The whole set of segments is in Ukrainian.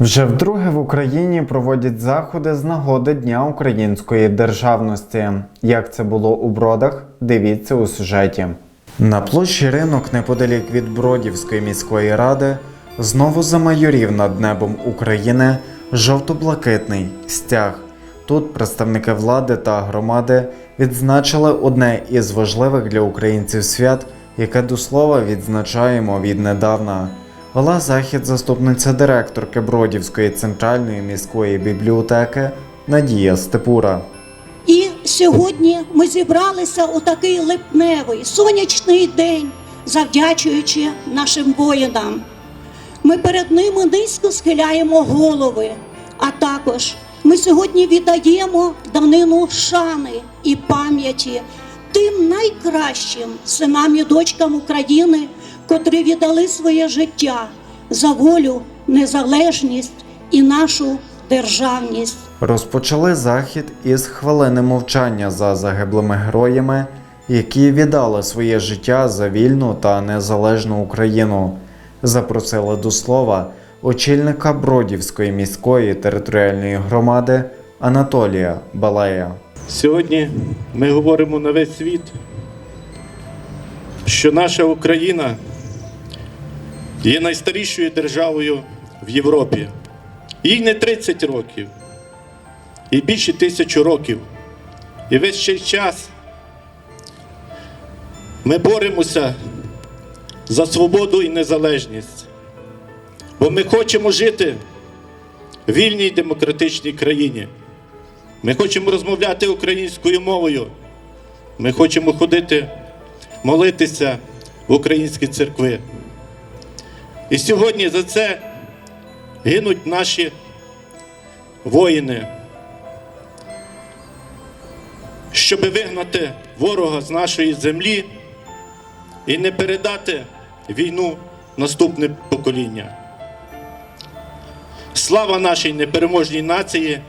Вже вдруге в Україні проводять заходи з нагоди Дня української державності. Як це було у бродах? Дивіться у сюжеті. На площі ринок неподалік від Бродівської міської ради знову замайорів над небом України жовто-блакитний стяг. Тут представники влади та громади відзначили одне із важливих для українців свят, яке до слова відзначаємо віднедавна. Вела захід заступниця директорки Бродівської центральної міської бібліотеки Надія Степура. І сьогодні ми зібралися у такий липневий сонячний день, завдячуючи нашим воїнам. Ми перед ними низько схиляємо голови, а також ми сьогодні віддаємо данину шани і пам'яті тим найкращим синам і дочкам України, котрі віддали своє життя за волю, незалежність і нашу державність. Розпочали захід із хвилини мовчання за загиблими героями, які віддали своє життя за вільну та незалежну Україну. Запросили до слова очільника Бродівської міської територіальної громади Анатолія Балея. Сьогодні ми говоримо на весь світ, що наша Україна є найстарішою державою в Європі. Їй не 30 років, і більше тисячу років. І весь цей час ми боремося за свободу і незалежність. Бо ми хочемо жити в вільній демократичній країні. Ми хочемо розмовляти українською мовою. Ми хочемо ходити, молитися в українські церкви. І сьогодні за це гинуть наші воїни, щоб вигнати ворога з нашої землі і не передати війну наступне покоління. Слава нашій непереможній нації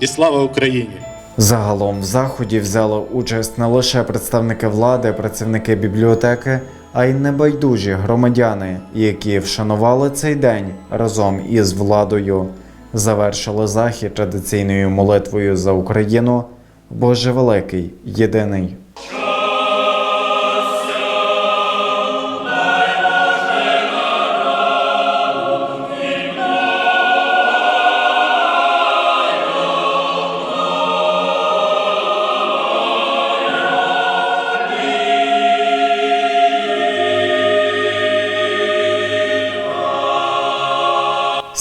і слава Україні! Загалом в заході взяли участь не лише представники влади, працівники бібліотеки, а й небайдужі громадяни, які вшанували цей день разом із владою. Завершили захід традиційною молитвою за Україну. Боже великий, єдиний.